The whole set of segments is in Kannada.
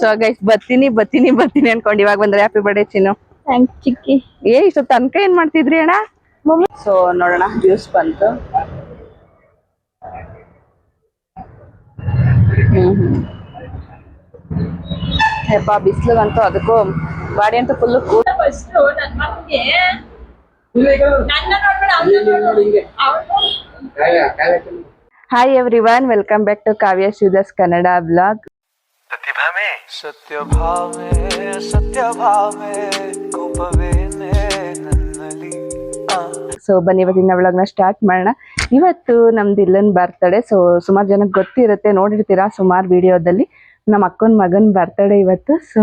ಸೊ ಗೈಸ್ ಬರ್ತೀನಿ ಬರ್ತೀನಿ ಬರ್ತೀನಿ ಅನ್ಕೊಂಡು ಇವಾಗ ಬಂದ್ರೆ ಹ್ಯಾಪಿ ಬರ್ಡೇ ಚಿನ್ನು. ಚಿಕ್ಕಿ. ಏ ಇಷ್ಟು ತನಕ ಏನ್ ಮಾಡ್ತಿದ್ರಿ ಅಣ್ಣ? ಸೊ ನೋಡೋಣ ಜ್ಯೂಸ್ ಬಂತು. ಹ್ಮ್ ಹ್ಮ್. ಹೆಪ್ಪ ಬಿಸ್ಲಿಗಂತೂ ಅದಕ್ಕೂ ಬಾಡಿ ಅಂತೂ full hi everyone welcome back to Kavya Shivadas Kannada blog Satyabhama. ಸತ್ಯಭಾಮೆ ಸತ್ಯಭಾಮೆ ಕೋಪವೇನೆ ನನ್ನಲ್ಲಿ. ಸೊ ಬನ್ನಿ ಇವತ್ತಿನ ಒಳಗ್ನ ಸ್ಟಾರ್ಟ್ ಮಾಡೋಣ. ಇವತ್ತು ನಮ್ದು ಇಲ್ಲನ್ ಬರ್ತಡೆ ಸೊ ಸುಮಾರು ಜನಕ್ಕೆ ಗೊತ್ತಿರುತ್ತೆ ನೋಡಿರ್ತೀರಾ ಸುಮಾರು ವಿಡಿಯೋದಲ್ಲಿ ನಮ್ಮ ಅಕ್ಕನ ಮಗನ ಬರ್ತಡೆ ಇವತ್ತು ಸೊ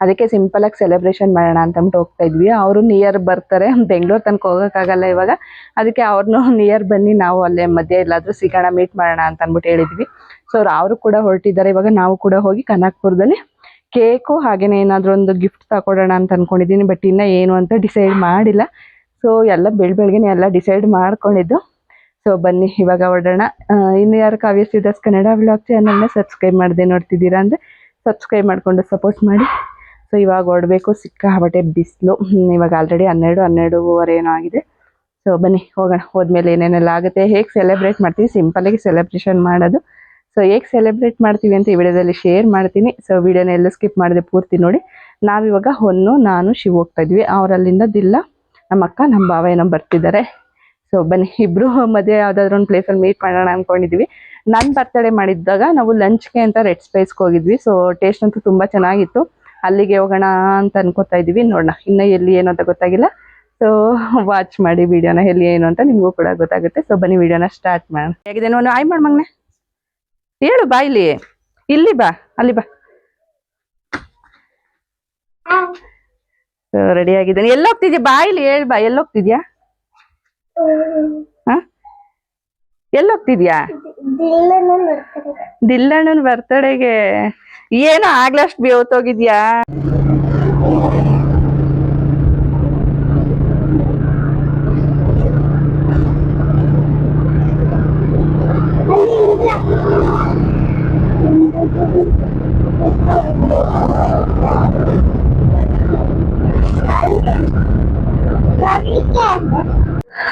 ಅದಕ್ಕೆ ಸಿಂಪಲ್ ಆಗಿ ಸೆಲೆಬ್ರೇಷನ್ ಮಾಡೋಣ ಅಂತ ಅಂದ್ಬಿಟ್ಟು ಹೋಗ್ತಾ ಇದ್ವಿ. ಅವರು ನಿಯರ್ ಬರ್ತಾರೆ. ಬೆಂಗಳೂರು ತನಕ ಹೋಗೋಕ್ಕಾಗಲ್ಲ ಇವಾಗ. ಅದಕ್ಕೆ ಅವ್ರನ್ನೂ ನಿಯರ್ ಬನ್ನಿ, ನಾವು ಅಲ್ಲೇ ಮಧ್ಯೆ ಎಲ್ಲಾದ್ರೂ ಸಿಗೋಣ ಮೀಟ್ ಮಾಡೋಣ ಅಂತ ಅಂದ್ಬಿಟ್ಟು ಹೇಳಿದ್ವಿ. ಸೊ ಅವರು ಕೂಡ ಹೊರಟಿದ್ದಾರೆ. ಇವಾಗ ನಾವು ಕೂಡ ಹೋಗಿ ಕನಕ್ಪುರದಲ್ಲಿ ಕೇಕು ಹಾಗೇನೆ ಏನಾದರೂ ಒಂದು ಗಿಫ್ಟ್ ತಗೊಳ್ಳೋಣ ಅಂತ ಅನ್ಕೊಂಡಿದ್ದೀನಿ. ಬಟ್ ಇನ್ನ ಏನು ಅಂತ ಡಿಸೈಡ್ ಮಾಡಿಲ್ಲ. ಸೊ ಎಲ್ಲ ಬೆಳ್ ಬೆಳಗ್ಗೆನೆ ಎಲ್ಲ ಡಿಸೈಡ್ ಮಾಡ್ಕೊಂಡಿದ್ದು. ಸೊ ಬನ್ನಿ, ಇವಾಗ ಹೊರಡೋಣ ಇನ್ನು ಯಾರು ಕಾವ್ಯ ಕನ್ನಡ ಕನ್ನಡ ವ್ಲಾಗ್ ಚಾನಲ್ನ ಸಬ್ಸ್ಕ್ರೈಬ್ ಮಾಡದೆ ನೋಡ್ತಿದ್ದೀರಾ ಅಂದರೆ ಸಬ್ಸ್ಕ್ರೈಬ್ ಮಾಡಿಕೊಂಡು ಸಪೋರ್ಟ್ ಮಾಡಿ. ಸೊ ಇವಾಗ ಹೊರಡಬೇಕು ಸಿಕ್ಕಾಪಟ್ಟೆ ಬಿಸಿಲು. ಇವಾಗ ಆಲ್ರೆಡಿ ಹನ್ನೆರಡು, ಹನ್ನೆರಡೂವರೆ ಏನೋ ಆಗಿದೆ. ಸೊ ಬನ್ನಿ, ಹೋಗೋಣ. ಹೋದ್ಮೇಲೆ ಏನೇನೆಲ್ಲ ಆಗುತ್ತೆ. ಹೇಗೆ ಸೆಲೆಬ್ರೇಟ್ ಮಾಡ್ತೀವಿ? ಸಿಂಪಲಾಗಿ ಸೆಲೆಬ್ರೇಷನ್ ಮಾಡೋದು. ಸೊ ಹೇಗೆ ಸೆಲೆಬ್ರೇಟ್ ಮಾಡ್ತೀವಿ ಅಂತ ಈ ವಿಡಿಯೋದಲ್ಲಿ ಶೇರ್ ಮಾಡ್ತೀನಿ. ಸೊ ವಿಡಿಯೋನ ಎಲ್ಲ ಸ್ಕಿಪ್ ಮಾಡಿದೆ ಪೂರ್ತಿ ನೋಡಿ. ನಾವಿವಾಗ ಹೊನ್ನು, ನಾನು, ಶಿವ ಹೋಗ್ತಾ ಇದ್ವಿ. ಅವರಲ್ಲಿಂದ ದಿಲ್ಲ, ನಮ್ಮ ಅಕ್ಕ, ನಮ್ಮ ಭಾವ ಏನೋ ಬರ್ತಿದ್ದಾರೆ. ಸೊ ಬನ್ನಿ ಇಬ್ಬರು ಮದುವೆ ಯಾವುದಾದ್ರು ಒಂದು ಪ್ಲೇಸಲ್ಲಿ ಮೀಟ್ ಮಾಡೋಣ ಅಂದ್ಕೊಂಡಿದ್ವಿ ನನ್ನ ಬರ್ತಡೇ ಮಾಡಿದ್ದಾಗ ನಾವು ಲಂಚ್ಗೆ ಅಂತ ರೆಡ್ ಸ್ಪೈಸ್ಗೆ ಹೋಗಿದ್ವಿ. ಸೊ ಟೇಸ್ಟ್ ಅಂತೂ ತುಂಬ ಚೆನ್ನಾಗಿತ್ತು. ಅಲ್ಲಿಗೆ ಹೋಗೋಣ ಅಂತ ಅನ್ಕೋತಾ ಇದೀವಿ. ನೋಡೋಣ, ಇನ್ನು ಎಲ್ಲಿ ಏನು ಅಂತ ಗೊತ್ತಾಗಿಲ್ಲ. ಸೊ ವಾಚ್ ಮಾಡಿ ವಿಡಿಯೋನ ಎಲ್ಲಿ ಏನು ಅಂತ ನಿಮಗೂ ಕೂಡ ಗೊತ್ತಾಗುತ್ತೆ. ಸೊ ಬನ್ನಿ ವಿಡಿಯೋನ ಸ್ಟಾರ್ಟ್ ಮಾಡೋಣ. ಹೇಗಿದೆ ನೋಡು ಆಯ್ ಮಾಡ್ ಮಗ್ನೆ. ಹೇಳು ಬಾ ಇಲ್ಲಿ. ಇಲ್ಲಿ ಬಾ, ಅಲ್ಲಿ ಬಾ. ರೆಡಿ ಆಗಿದ್ದೇನೆ. ಎಲ್ಲೋಗ್ತಿದ್ಯಾ? ಬಾ ಇಲ್ಲಿ, ಹೇಳ್ ಬಾ. ಎಲ್ಲಿ ಹೋಗ್ತಿದ್ಯಾ ಹ ಎಲ್ಲಿ ಹೋಗ್ತಿದ್ಯಾ ದಿಲ್ಲಣ್ಣನ ಬರ್ತಡೆಗೆ ಏನೋ ಆಗ್ಲಷ್ಟು ಬೇವತ್ತೋಗಿದ್ಯಾ?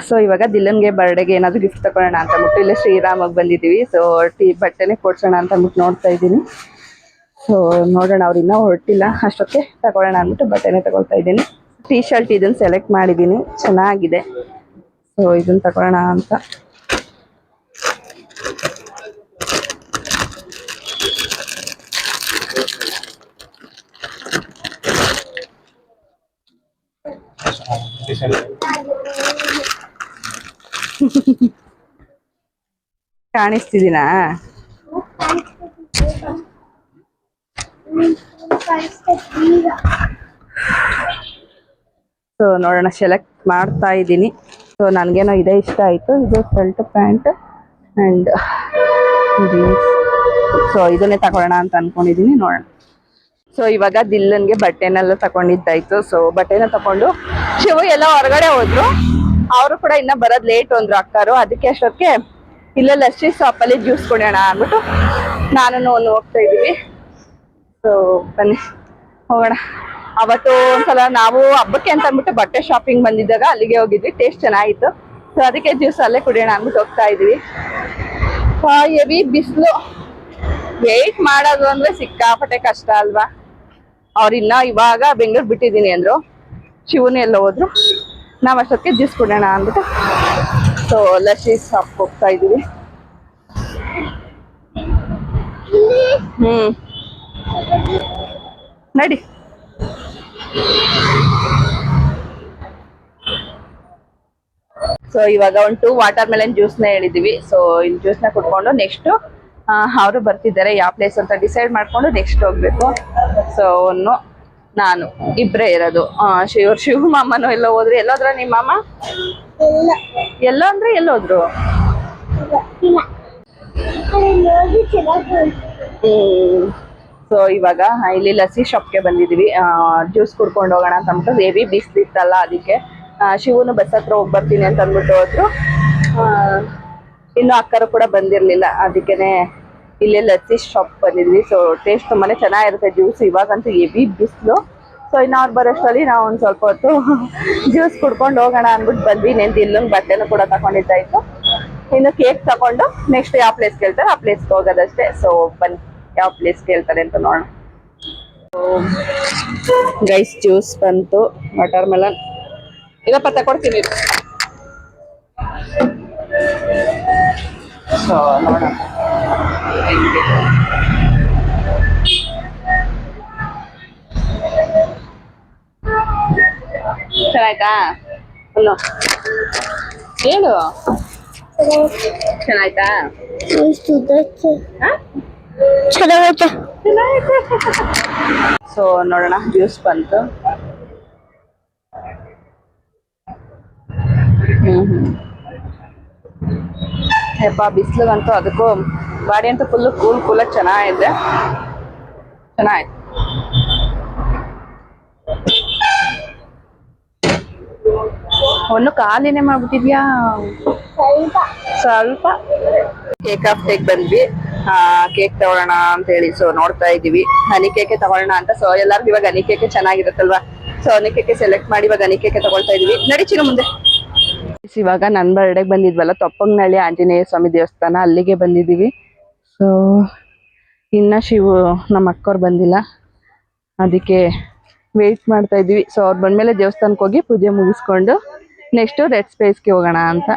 ಸೊ ಇವಾಗ ದಿಲ್ಲನ್ಗೆ ಬರ್ಡೇಗೆ ಏನಾದ್ರು ಗಿಫ್ಟ್ ತಗೊಳ್ಳೋಣ ಅಂತ ಅಂದ್ಬಿಟ್ಟು ಇಲ್ಲೇ ಶ್ರೀರಾಮಗೆ ಬಂದಿದ್ದೀವಿ. ಸೊ ಟೀ, ಬಟ್ಟೆನೆ ಕೊಡ್ಸೋಣ ಅಂತ ಅಂದ್ಬಿಟ್ಟು ನೋಡ್ತಾ ಇದ್ದೀನಿ. ಸೊ ನೋಡೋಣ ಅವ್ರು ಇನ್ನೂ ಹೊರಟಿಲ್ಲ. ಅಷ್ಟೊಕ್ಕೆ ತಗೊಳ್ಳೋಣ ಅಂದ್ಬಿಟ್ಟು ಬಟ್ಟೆನೆ ತಗೊಳ್ತಾ ಇದ್ದೀನಿ. ಟೀ ಶರ್ಟ್ ಇದನ್ನ ಸೆಲೆಕ್ಟ್ ಮಾಡಿದ್ದೀನಿ. ಚೆನ್ನಾಗಿದೆ. ಸೊ ಇದನ್ನ ತಗೊಳ್ಳೋಣ ಅಂತ. ಕಾಣಿಸ್ತಿದ್ದೀನಾ? ಸೊ ನೋಡೋಣ ಸೆಲೆಕ್ಟ್ ಮಾಡ್ತಾ ಇದ್ದೀನಿ. ಸೊ ನನಗೇನೋ ಇದೇ, ಇಷ್ಟ ಆಯಿತು. ಇದು shirt pant and jeans so ಇದನ್ನೇ ತಗೊಳ್ಳೋಣ ಅಂತ ಅನ್ಕೊಂಡಿದ್ದೀನಿ. ನೋಡೋಣ. ಸೊ ಇವಾಗ ದಿಲ್ಲನ್ಗೆ ಬಟ್ಟೆನೆಲ್ಲ ತಗೊಂಡಿದ್ದಾಯ್ತು. ಸೊ ಬಟ್ಟೆನ ತಗೊಂಡು ಶಿವು ಎಲ್ಲ ಹೊರಗಡೆ ಹೋದ್ರು. ಅವರು ಕೂಡ ಇನ್ನ ಬರೋದ್ ಲೇಟ್ ಅಂದ್ರು ಅಕ್ಕಾರು. ಅದಕ್ಕೆ ಅಷ್ಟೊತ್ತಿಗೆ ಇಲ್ಲ ಲಸ್ಸಿ ಅಲ್ಲಿ ಜ್ಯೂಸ್ ಕುಡಿಯೋಣ ಅಂದ್ಬಿಟ್ಟು ನಾನು ಒಂದು ಹೋಗ್ತಾ ಇದೀವಿ ಸೊ ಬನ್ನಿ. ಹೋಗೋಣ. ಅವತ್ತು ಒಂದ್ಸಲ ನಾವು ಹಬ್ಬಕ್ಕೆ ಅಂತ ಅಂದ್ಬಿಟ್ಟು ಬಟ್ಟೆ ಶಾಪಿಂಗ್ ಬಂದಿದ್ದಾಗ ಅಲ್ಲಿಗೆ ಹೋಗಿದ್ವಿ. ಟೇಸ್ಟ್ ಚೆನ್ನಾಗಿತ್ತು. ಸೊ ಅದಕ್ಕೆ ಜ್ಯೂಸ್ ಅಲ್ಲೇ ಕುಡಿಯೋಣ ಅಂದ್ಬಿಟ್ಟು ಹೋಗ್ತಾ ಇದೀವಿ ಎವಿ ಬಿಸಿಲು. ವೇಟ್ ಮಾಡೋದು ಅಂದ್ರೆ ಸಿಕ್ಕಾಪಟ್ಟೆ ಕಷ್ಟ ಅಲ್ವಾ? ಅವ್ರು ಇನ್ನ ಇವಾಗ ಬೆಂಗಳೂರು ಬಿಟ್ಟಿದ್ದೀನಿ ಅಂದ್ರು. ಶಿವನೇ ಎಲ್ಲ ಹೋದ್ರು. ನಾವ್ ಅಷ್ಟೊತ್ತಿಗೆ ಜ್ಯೂಸ್ ಕೊಡೋಣ ಅಂದ್ಬಿಟ್ಟು. ಸೊ ಲಸಿ ಶಾಪ್ ಹೋಗ್ತಾ ಇದೀವಿ ಹ್ಮ್. ನಡಿ. ಸೊ ಇವಾಗ ಒಂದು ಟೂ ವಾಟರ್ ಮೆಲನ್ ಜ್ಯೂಸ್ನ ಹೇಳಿದೀವಿ ಸೊ ಇಲ್ಲಿ ಜ್ಯೂಸ್ನ ಕುಡ್ಕೊಂಡು ನೆಕ್ಸ್ಟ್ ಅವರು ಬರ್ತಿದ್ದಾರೆ. ಯಾವ ಪ್ಲೇಸ್ ಅಂತ ಡಿಸೈಡ್ ಮಾಡ್ಕೊಂಡು ನೆಕ್ಸ್ಟ್ ಹೋಗ್ಬೇಕು. ಸೊ ಅವನು ನಾನು ಇಬ್ಬರೇ ಇರೋದು. ಆ, ಶಿವ ಮಾಮನು ಎಲ್ಲ ಹೋದ್ರು. ಎಲ್ಲೋದ್ರ ನಿಮ್ಮ ಮಾಮ? ಎಲ್ಲ ಅಂದ್ರೆ ಎಲ್ಲೋದ್ರು? ಸೊ ಇವಾಗ ಇಲ್ಲಿ ಲಸಿ ಶಾಪ್ಗೆ ಬಂದಿದೀವಿ. ಜ್ಯೂಸ್ ಕುಡ್ಕೊಂಡು ಹೋಗೋಣ ಅಂತ ಅಂದ್ಬಿಟ್ಟು ಹೆವಿ ಬಿಸಿಲಿತ್ತಲ್ಲ ಅದಕ್ಕೆ. ಶಿವನು ಬಸ್ ಹತ್ರ ಹೋಗಿ ಬರ್ತೀನಿ ಅಂತ ಅಂದ್ಬಿಟ್ಟು ಹೋದ್ರು. ಇನ್ನು ಅಕ್ಕರು ಕೂಡ ಬಂದಿರ್ಲಿಲ್ಲ. ಅದಕ್ಕೇನೆ ಇಲ್ಲೇ ಲಸ್ಸಿ ಶಾಪ್ ಬಂದಿದ್ವಿ. ಸೊ ಟೇಸ್ಟ್ ತುಂಬಾನೇ ಚೆನ್ನಾಗಿರುತ್ತೆ ಜ್ಯೂಸ್ ಇವಾಗಂತೂ ಹೆವಿ ಬಿಸಿಲು. ಸೊ ಇನ್ನು ಅವ್ರು ಬರೋಷ್ಟರಲ್ಲಿ ನಾವು ಒಂದು ಸ್ವಲ್ಪ ಹೊತ್ತು ಜ್ಯೂಸ್ ಕುಡ್ಕೊಂಡು ಹೋಗೋಣ ಅಂದ್ಬಿಟ್ಟು ಬಂದ್ವಿ. ನೆಂದು ಇಲ್ಲೊಂದು ಬಟ್ಟೆನೂ ಕೂಡ ತಗೊಂಡಿದ್ದಾಯ್ತು ಇನ್ನು ಕೇಕ್ ತಗೊಂಡು ನೆಕ್ಸ್ಟ್ ಯಾವ ಪ್ಲೇಸ್ ಕೇಳ್ತಾರೆ ಆ ಪ್ಲೇಸ್ಗೆ ಹೋಗೋದಷ್ಟೇ. ಸೊ ಬನ್ನಿ. ಯಾವ ಪ್ಲೇಸ್ ಕೇಳ್ತಾರೆ ಅಂತ ನೋಡೋಣ. ಗೈಸ್ ಜ್ಯೂಸ್ ಬಂತು. ವಾಟರ್ ಮೆಲನ್ ಇಲ್ಲಪ್ಪ ತಗೊಡ್ತೀನಿ ಸೊ ನೋಡೋಣ. ಚೆನ್ನಾಯ್ತಾ? ಫುಲ್ಲು ಹೇಳು. ಚೆನ್ನಾಯ್ತಾ? ಚೆನ್ನಾಗೈತೆ. ಸೊ ನೋಡೋಣ ಜ್ಯೂಸ್ ಬಂತು. ಹ್ಮ್ ಹ್ಮ್. ಯಪ್ಪ ಬಿಸಿಲಿಗಂತೂ ಅದಕ್ಕೂ ಗಾಡಿ ಅಂತೂ ಫುಲ್ ಕೂಲ್ ಕೂಲಾಗಿ ಚೆನ್ನಾಗಿದೆ. ಚೆನ್ನಾಗಿದೆ ಒಂದು ಕಾಲಿನೇ ಮಾಡ್ಬಿಟ್ಟಿದ್ಯಾ? ಸ್ವಲ್ಪ. ಕೇಕ್ ಆಫ್ ಟೇಕ್ ಬಂದ್ವಿ. ಕೇಕ್ ತಗೊಳ್ಳೋಣ ಅಂತ ಹೇಳಿ. ಸೊ ನೋಡ್ತಾ ಇದೀವಿ ಹನಿ ಕೇಕೆ ತಗೊಳ್ಳೋಣ ಅಂತ. ಸೊ ಎಲ್ಲಾರ್ಗು ಇವಾಗ ಹನಿ ಕೇಕೆ ಚೆನ್ನಾಗಿರುತ್ತಲ್ವಾ? ಸೊ ಹನಿ ಕೇಕೆ ಸೆಲೆಕ್ಟ್ ಮಾಡಿ ಇವಾಗ ಹನಿ ಕೇಕೆ ತಗೊಳ್ತಾ ಇದೀವಿ ನಡೀಚಿನ ಮುಂದೆ. ಇವಾಗ ನನ್ನ ಬರ್ಡೆಗೆ ಬಂದಿದ್ವಲ್ಲ. ತೊಪ್ಪಂಗನಹಳ್ಳಿ ಆಂಜನೇಯ ಸ್ವಾಮಿ ದೇವಸ್ಥಾನ. ಅಲ್ಲಿಗೆ ಬಂದಿದ್ದೀವಿ. ಸೊ ಇನ್ನ ಶಿವು ನಮ್ಮ ಅಕ್ಕವ್ರು ಬಂದಿಲ್ಲ. ಅದಕ್ಕೆ ವೆಯ್ಟ್ ಮಾಡ್ತಾ ಇದ್ದೀವಿ. ಸೊ ಅವ್ರು ಬಂದಮೇಲೆ ದೇವಸ್ಥಾನಕ್ಕೆ ಹೋಗಿ ಪೂಜೆ ಮುಗಿಸ್ಕೊಂಡು ನೆಕ್ಸ್ಟ್ ರೆಡ್ ಸ್ಪೇಸ್ಗೆ ಹೋಗೋಣ ಅಂತ.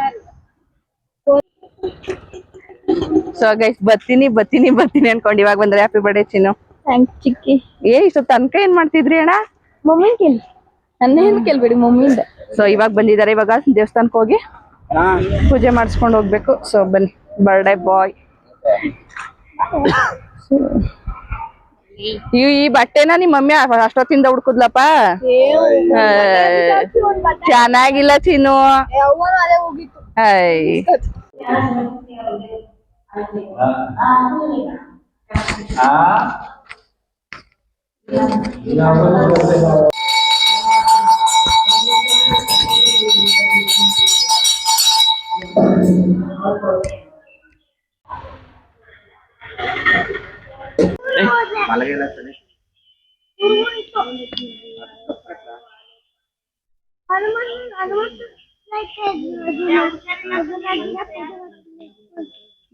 ಸೊ ಗೈಸ್ ಬರ್ತೀನಿ ಬರ್ತೀನಿ ಬರ್ತೀನಿ ಅನ್ಕೊಂಡು ಇವಾಗ ಬಂದ್ರೆ ಹ್ಯಾಪಿ ಬರ್ಡೇ ಚಿನ್ನು. ಚಿಕ್ಕಿ. ಏ ಇಷ್ಟು ತನಕ ಏನ್ ಮಾಡ್ತಿದ್ರಿ ಅಣ್ಣ? ಮಮ್ಮಿ ಕೇಳಿ. ನನ್ನೇನು ಕೇಳ್ಬೇಡಿ ಮಮ್ಮಿಯಿಂದ ಸೊ ಇವಾಗ ಬಂದಿದ್ದಾರೆ ಇವಾಗ ದೇವಸ್ಥಾನಕ್ಕೆ ಹೋಗಿ ಪೂಜೆ ಮಾಡಿಸ್ಕೊಂಡು ಹೋಗ್ಬೇಕು. ಸೊ ಬನ್ನಿ ಬರ್ಡೇ ಬಾಯ್ ಇವ್ ಈ ಬಟ್ಟೆನ ನಿಮ್ಮ ಮಮ್ಮಿ ಅಷ್ಟೊತ್ತಿಂದ ಹುಡ್ಕುದ್ಲಪ್ಪ? ಆ, ಚೆನ್ನಾಗಿಲ್ಲ ಚಿನ್ನು. ಐ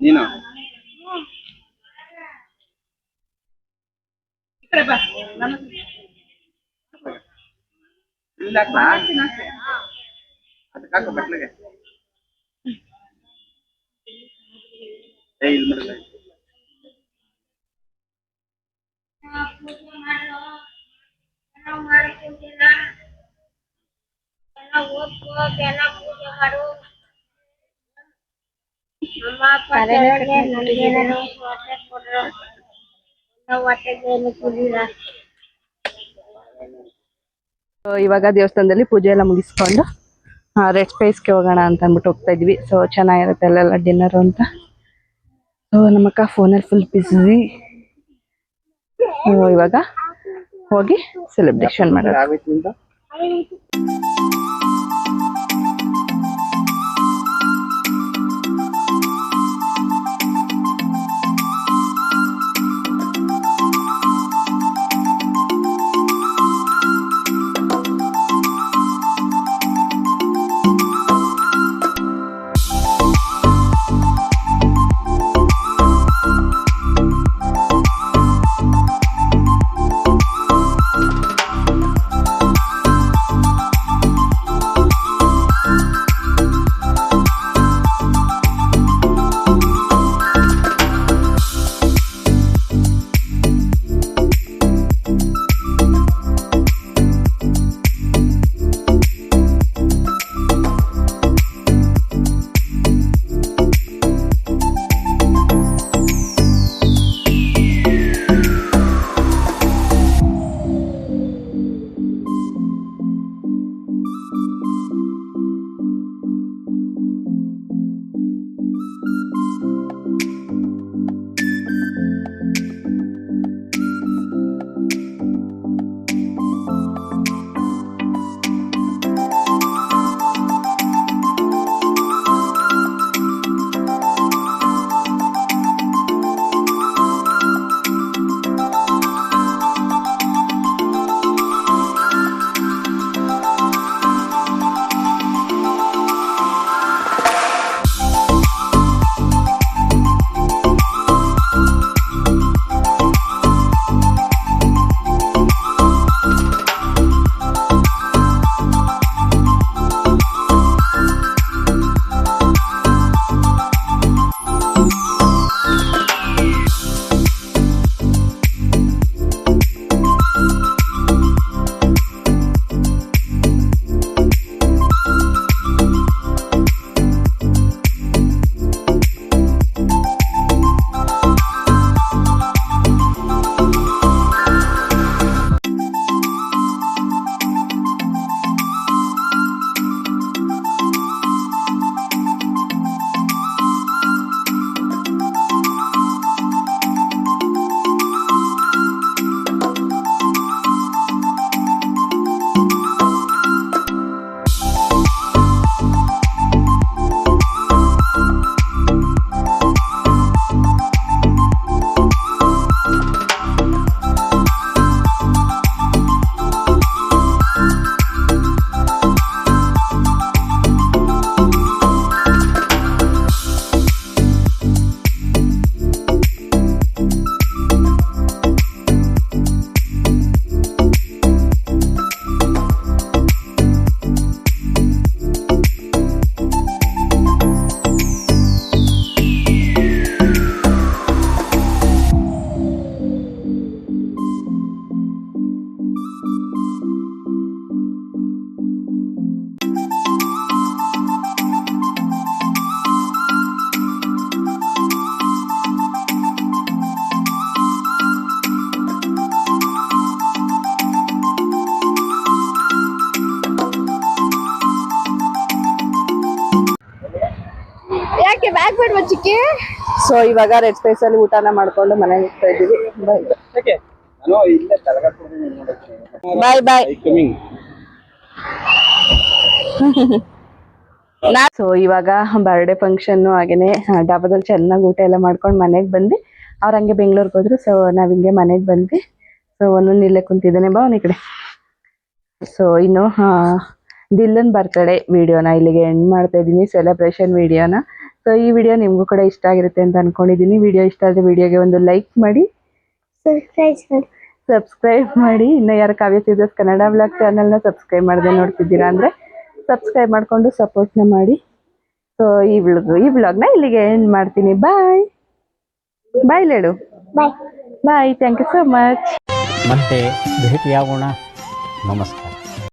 ನೀನು ಇಲ್ಲ ಅದಕ್ಕೆ ಹಾಕು ಬಟ್ಲಿಗೆ ಏ ಇಲ್ಲಿ ಮಡಗು. ಸೊ ಇವಾಗ ದೇವಸ್ಥಾನದಲ್ಲಿ ಪೂಜೆ ಎಲ್ಲ ಮುಗಿಸ್ಕೊಂಡು ರೆಡ್ ಸ್ಪೇಸ್ಗೆ ಹೋಗೋಣ ಅಂತ ಅಂದ್ಬಿಟ್ಟು ಹೋಗ್ತಾ ಇದ್ವಿ ಸೊ ಚೆನ್ನಾಗಿರುತ್ತೆ ಅಲ್ಲೆಲ್ಲ ಡಿನ್ನರ್ ಅಂತ. ಸೊ ನಮ್ಮಕ್ಕ ಫೋನಲ್ಲಿ ಫುಲ್ ಬಿಸಿ ಇವಾಗ ಹೋಗಿ ಸೆಲೆಬ್ರೇಷನ್ ಮಾಡೋದು. ಸೊ ಇವಾಗ ರೆಡ್ ಸ್ಪೇಸ್ ಅಲ್ಲಿ ಊಟನ ಮಾಡ್ಕೊಂಡು ಮನೆಗೆ ಹೋಗ್ತಾ ಇದೀವಿ bye bye bye coming so ಇವಾಗ ಬರ್ಡೇ ಫಂಕ್ಷನ್ ಹಾಗೇನೆ ಡಾಬಾದಲ್ಲಿ ಚೆನ್ನಾಗಿ ಊಟ ಎಲ್ಲ ಮಾಡ್ಕೊಂಡು ಮನೆಗೆ ಬಂದ್ವಿ. ಅವ್ರ ಹಂಗೆ ಬೆಂಗಳೂರಿಗೆ ಹೋದ್ರು ಸೊ ನಾವ್ ಹಿಂಗೆ ಮನೆಗೆ ಬಂದ್ವಿ. ಸೊ ಒಂದೊಂದು ಇಲ್ಲೇ ಕುಂತಿದ್ದಾನೆ. ಬಾ ಈ ಕಡೆ ಸೊ ಇನ್ನು ದಿಲ್ಲನ್ ಬರ್ತಡೆ ವಿಡಿಯೋನ ಇಲ್ಲಿಗೆ ಎಂಡ್ ಮಾಡ್ತಾ ಇದ್ದೀನಿ ಸೆಲೆಬ್ರೇಷನ್ ವಿಡಿಯೋನ. ಸೊ ಈ ವಿಡಿಯೋ ನಿಮಗೂ ಕೂಡ ಇಷ್ಟ ಆಗಿರುತ್ತೆ ಅಂತ ಅನ್ಕೊಂಡಿದ್ದೀನಿ ವಿಡಿಯೋ ಇಷ್ಟ ಆದರೆ ವಿಡಿಯೋಗೆ ಒಂದು ಲೈಕ್ ಮಾಡಿ ಸಬ್ಸ್ಕ್ರೈಬ್ ಮಾಡಿ. ಸಬ್ಸ್ಕ್ರೈಬ್ ಮಾಡಿ. ಇನ್ನು ಯಾರು ಕಾವ್ಯ ಸೀಸಸ್ ಕನ್ನಡ ಬ್ಲಾಗ್ ಚಾನಲ್ನ ಸಬ್ಸ್ಕ್ರೈಬ್ ಮಾಡದೆ ನೋಡ್ತಿದ್ದೀರಾ ಅಂದರೆ ಸಬ್ಸ್ಕ್ರೈಬ್ ಮಾಡಿಕೊಂಡು ಸಪೋರ್ಟ್ನ ಮಾಡಿ. ಸೊ ಈ ವ್ಲಾಗ್ ಈ ವ್ಲಾಗ್ನ ಇಲ್ಲಿಗೆ ಎಂಡ್ ಮಾಡ್ತೀನಿ. Bye bye ಲೇಡು bye bye thank you so much ಮತ್ತೆ ಭೇಟಿಯಾಗೋಣ ನಮಸ್ಕಾರ.